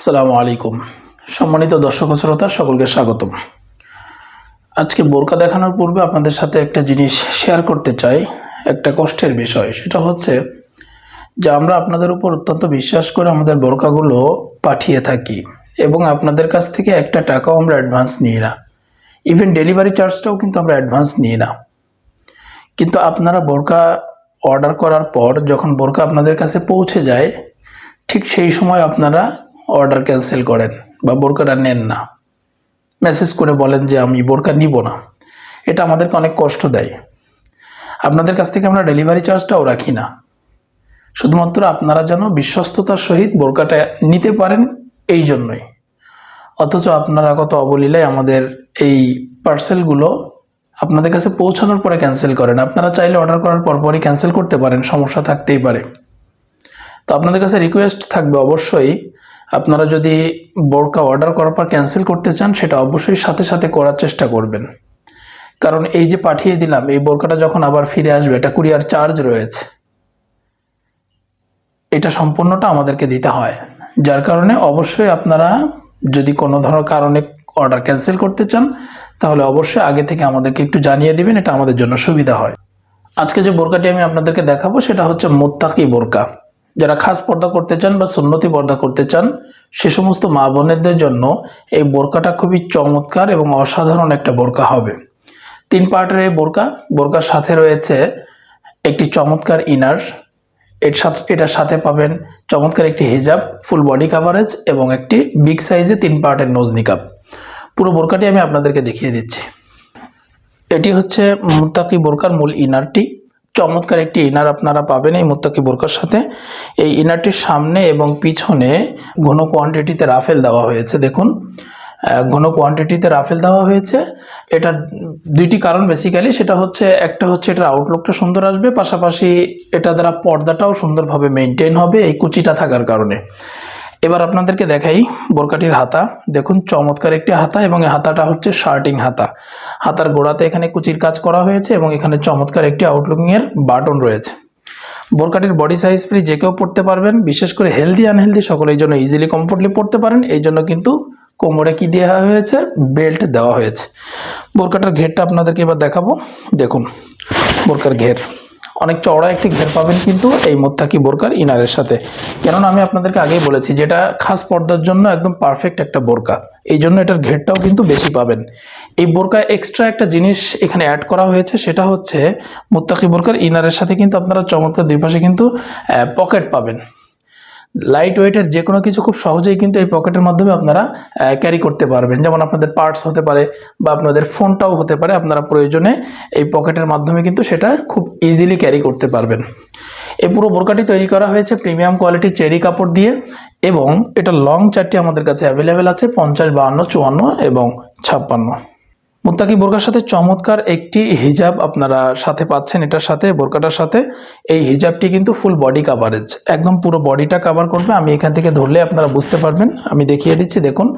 আসসালামু আলাইকুম। সম্মানিত দর্শক শ্রোতা, সকলকে স্বাগতম। আজকে বোরকা দেখানোর পূর্বে আপনাদের সাথে একটা জিনিস শেয়ার করতে চাই, একটা কষ্টের বিষয়। সেটা হচ্ছে যে আমরা আপনাদের উপর অত্যন্ত বিশ্বাস করে আমাদের বোরকাগুলো পাঠিয়ে থাকি এবং আপনাদের কাছ থেকে একটা টাকাও আমরা অ্যাডভান্স নিই না। ইভেন ডেলিভারি চার্জটাও কিন্তু আমরা অ্যাডভান্স নিই না। কিন্তু আপনারা বোরকা অর্ডার করার পর যখন বোরকা আপনাদের কাছে পৌঁছে যায়, ঠিক সেই সময় আপনারা অর্ডার ক্যান্সেল করেন বা বোরকাটা নেন না। মেসেজ করে বলেন যে আমি বোরকা নিব না। এটা আমাদেরকে অনেক কষ্ট দেয়। আপনাদের কাছ থেকে আমরা ডেলিভারি চার্জটাও রাখি না। শুধুমাত্র আপনারা যেন বিশ্বস্ততার সহিত বোরকাটা নিতে পারেন এই জন্যই। অথচ আপনারা কত অবলীলায় আমাদের এই পার্সেলগুলো আপনাদের কাছে পৌঁছানোর পরে ক্যান্সেল করেন। আপনারা চাইলে অর্ডার করার পরপরই ক্যান্সেল করতে পারেন, সমস্যা থাকতেই পারে। তো আপনাদের কাছে রিকোয়েস্ট থাকবে অবশ্যই আপনারা যদি বোরকা অর্ডার করার পর ক্যান্সেল করতে চান, সেটা অবশ্যই সাথে সাথে করার চেষ্টা করবেন। কারণ এই যে পাঠিয়ে দিলাম, এই বোরকাটা যখন আবার ফিরে আসবে, এটা কুরিয়ার চার্জ রয়েছে। এটা সম্পূর্ণটা আমাদেরকে দিতে হয়। যার কারণে অবশ্যই আপনারা যদি কোনো ধরনের কারণে অর্ডার ক্যান্সেল করতে চান, তাহলে অবশ্যই আগে থেকে আমাদেরকে একটু জানিয়ে দিবেন, এটা আমাদের জন্য সুবিধা হয়। আজকে যে বোরকাটি আমি আপনাদেরকে দেখাবো, সেটা হচ্ছে মোত্তাকি বোরকা। যারা খাস পর্দা করতে চান বা সুন্নতি পর্দা করতে চান, সে সমস্ত মা বোনেদের জন্য এই বোরকাটা খুবই চমৎকার এবং অসাধারণ একটা বোরকা হবে। তিন পার্টের এই বোরকা, বোরকার সাথে রয়েছে একটি চমৎকার ইনার। এর সাথে, এটার সাথে পাবেন চমৎকার একটি হিজাব, ফুল বডি কাভারেজ এবং একটি বিগ সাইজে তিন পার্টের নোজ নিকাপ পুরো বোরকাটি আমি আপনাদেরকে দেখিয়ে দিচ্ছি। এটি হচ্ছে মুত্তাকি বোরকার মূল ইনারটি। চমৎকার একটি ইনার আপনারা পাবেন এই মুত্তাকি বোরকার সাথে। এই ইনারটির সামনে এবং পিছনে ঘন কোয়ান্টিটিতে রাফেল দেওয়া হয়েছে, দেখুন। ঘন কোয়ান্টিটিতে রাফেল দেওয়া হয়েছে। এটার দুইটি কারণ বেসিক্যালি সেটা হচ্ছে, একটা হচ্ছে এটার আউটলুকটা সুন্দর আসবে, পাশাপাশি এটা দ্বারা পর্দাটাও সুন্দরভাবে মেনটেন হবে এই কুচিটা থাকার কারণে। এবার আপনাদেরকে দেখাই বোরকাটির হাতা। দেখুন, চমৎকার একটি হাতা এবং এই হাতাটা হচ্ছে শার্টিং হাতা। হাতার গোড়াতে এখানে কুচির কাজ করা হয়েছে এবং এখানে চমৎকার একটি আউটলুকিংয়ের বাটন রয়েছে। বোরকাটির বডি সাইজ ফ্রি যে কেউ পড়তে পারবেন, বিশেষ করে হেলদি আনহেলদি সকলের জন্য ইজিলি কমফোর্টলি পড়তে পারেন, এই জন্য কিন্তু কোমরে কি দেওয়া হয়েছে? বেল্ট দেওয়া হয়েছে। বোরকাটার ঘেরটা আপনাদেরকে এবার দেখাবো। দেখুন, বোরকার ঘের। অনেক চওড়া একটি ঘের পাবেন কিন্তু এই মোত্তাকি বোরকার ইনারের সাথে। কেননা আমি আপনাদেরকে আগেই বলেছি, যেটা খাস পর্দার জন্য একদম পারফেক্ট একটা বোরকা। এই জন্য এটার ঘেরটাও কিন্তু বেশি পাবেন। এই বোরকায় এক্সট্রা একটা জিনিস এখানে অ্যাড করা হয়েছে, সেটা হচ্ছে মোত্তাকি বোরকার ইনারের সাথে কিন্তু আপনারা চমৎকার দুই পাশে কিন্তু পকেট পাবেন। লাইট ওয়েটের যে কোনো কিছু খুব সহজেই কিন্তু এই পকেটের মাধ্যমে আপনারা ক্যারি করতে পারবেন। যেমন আপনাদের পার্টস হতে পারে বা আপনাদের ফোনটাও হতে পারে, আপনারা প্রয়োজনে এই পকেটের মাধ্যমে কিন্তু সেটা খুব ইজিলি ক্যারি করতে পারবেন। এই পুরো বোরকাটি তৈরি করা হয়েছে প্রিমিয়াম কোয়ালিটির চেরি কাপড় দিয়ে এবং এটা লং চারটি আমাদের কাছে অ্যাভেলেবেল আছে পঞ্চাশ বাহান্ন, চুয়ান্ন এবং ছাপ্পান্ন। মুত্তাকি বোরকার সাথে চমৎকার একটি হিজাব আপনারা সাথে পাচ্ছেন এটার সাথে, বোরকাটার সাথে। এই হিজাবটি কিন্তু ফুল বডি কাভারেজ একদম পুরো বডিটা কাভার করবে, আমি এখান থেকে ধরলে আপনারা বুঝতে পারবেন। আমি দেখিয়ে দিচ্ছি, দেখুন।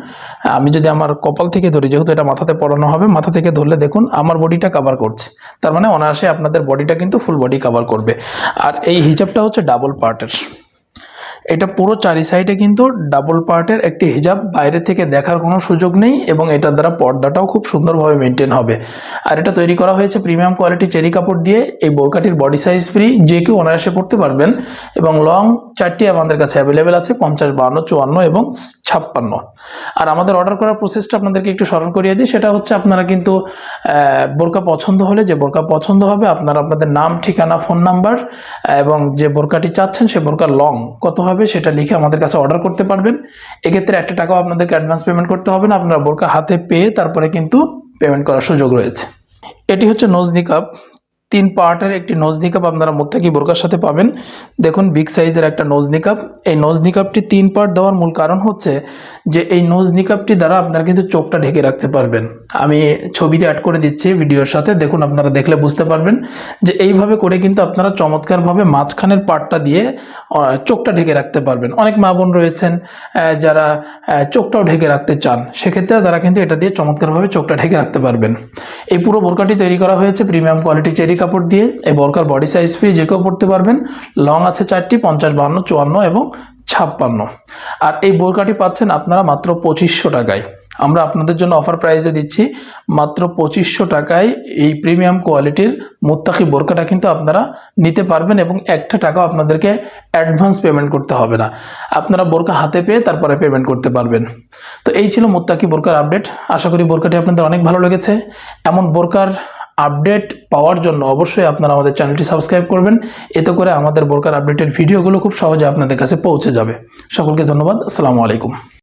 আমি যদি আমার কপাল থেকে ধরি, যেহেতু এটা মাথাতে পরানো হবে, মাথা থেকে ধরলে দেখুন, আমার বডিটা কাভার করছে। তার মানে অনায়াসে আপনাদের বডিটা কিন্তু ফুল বডি কাভার করবে। আর এই হিজাবটা হচ্ছে ডাবল পার্টের এটা পুরো চারি সাইডে কিন্তু ডাবল পার্টের একটি হিজাব। বাইরে থেকে দেখার কোনো সুযোগ নেই এবং এটার দ্বারা পর্দাটাও খুব সুন্দরভাবে মেনটেন হবে। আর এটা তৈরি করা হয়েছে প্রিমিয়াম কোয়ালিটি চেরি কাপড় দিয়ে। এই বোরকাটির বডি সাইজ ফ্রি যে কেউ অনায়াসে পড়তে পারবেন এবং লং চারটি আমাদের কাছে অ্যাভেলেবেল আছে, পঞ্চাশ বান্ন চুয়ান্ন এবং ছাপ্পান্ন। আর আমাদের অর্ডার করার প্রসেসটা আপনাদেরকে একটু স্মরণ করিয়ে দিই। সেটা হচ্ছে আপনারা কিন্তু বোরকা পছন্দ হলে যে বোরকা পছন্দ হবে, আপনারা আপনাদের নাম, ঠিকানা ফোন নাম্বার এবং যে বোরকাটি চাচ্ছেন, সে বোরকার লং কত হবে? সেটা লিখে আমাদের কাছে অর্ডার করতে পারবেন। এক্ষেত্রে একটা টাকাও আপনাদেরকে অ্যাডভান্স পেমেন্ট করতে হবে না, আপনারা বোরকা হাতে পেয়ে তারপরে কিন্তু পেমেন্ট করার সুযোগ রয়েছে। এটি হচ্ছে নোজ নিকাপ তিন পার্টের একটি নোজ নিকাপ আপনারা মোত্তাকি বোরকার সাথে পাবেন। দেখুন, বিগ সাইজের একটা নোজ নিকাপ এই নোজ নিকাপটি তিন পার্ট দেওয়ার মূল কারণ হচ্ছে যে এই নোজ নিকাপটি দ্বারা আপনারা কিন্তু চোখটা ঢেকে রাখতে পারবেন। আমি ছবিতে অ্যাড করে দিচ্ছি ভিডিওর সাথে। দেখুন, আপনারা দেখলে বুঝতে পারবেন যে এইভাবে করে কিন্তু আপনারা চমৎকারভাবে মাঝখানের পার্টটা দিয়ে চোখটা ঢেকে রাখতে পারবেন। অনেক মা বোন রয়েছেন যারা চোখটাও ঢেকে রাখতে চান। সেক্ষেত্রে তারা কিন্তু এটা দিয়ে চমৎকারভাবে চোখটা ঢেকে রাখতে পারবেন। এই পুরো বোরকাটি তৈরি করা হয়েছে প্রিমিয়াম কোয়ালিটি চেরি কাপড় দিয়ে এই বোরকার বডি সাইজ ফ্রি যে কেউ পড়তে পারবেন লং আছে চারটি, পঞ্চাশ, বাহান্ন, চুয়ান্ন এবং ছাপ্পান্ন। আর এই বোরকাটি পাচ্ছেন আপনারা মাত্র পঁচিশশো টাকায়। আমরা আপনাদের জন্য অফার প্রাইসে দিচ্ছি, মাত্র পঁচিশশো টাকায় এই প্রিমিয়াম কোয়ালিটির মোত্তাকি বোরকাটা কিন্তু আপনারা নিতে পারবেন এবং একটা টাকাও আপনাদেরকে অ্যাডভান্স পেমেন্ট করতে হবে না। আপনারা বোরকা হাতে পেয়ে তারপরে পেমেন্ট করতে পারবেন। তো এই ছিল মোত্তাকি বোরকার আপডেট আশা করি বোরকাটি আপনাদের অনেক ভালো লেগেছে। এমন বোরকার আপডেট পাওয়ার জন্য অবশ্যই আপনারা আমাদের চ্যানেলটি সাবস্ক্রাইব করবেন। এতে করে আমাদের বোরকার আপডেটের ভিডিওগুলো খুব সহজে আপনাদের কাছে পৌঁছে যাবে। সকলকে ধন্যবাদ। আসসালামু আলাইকুম।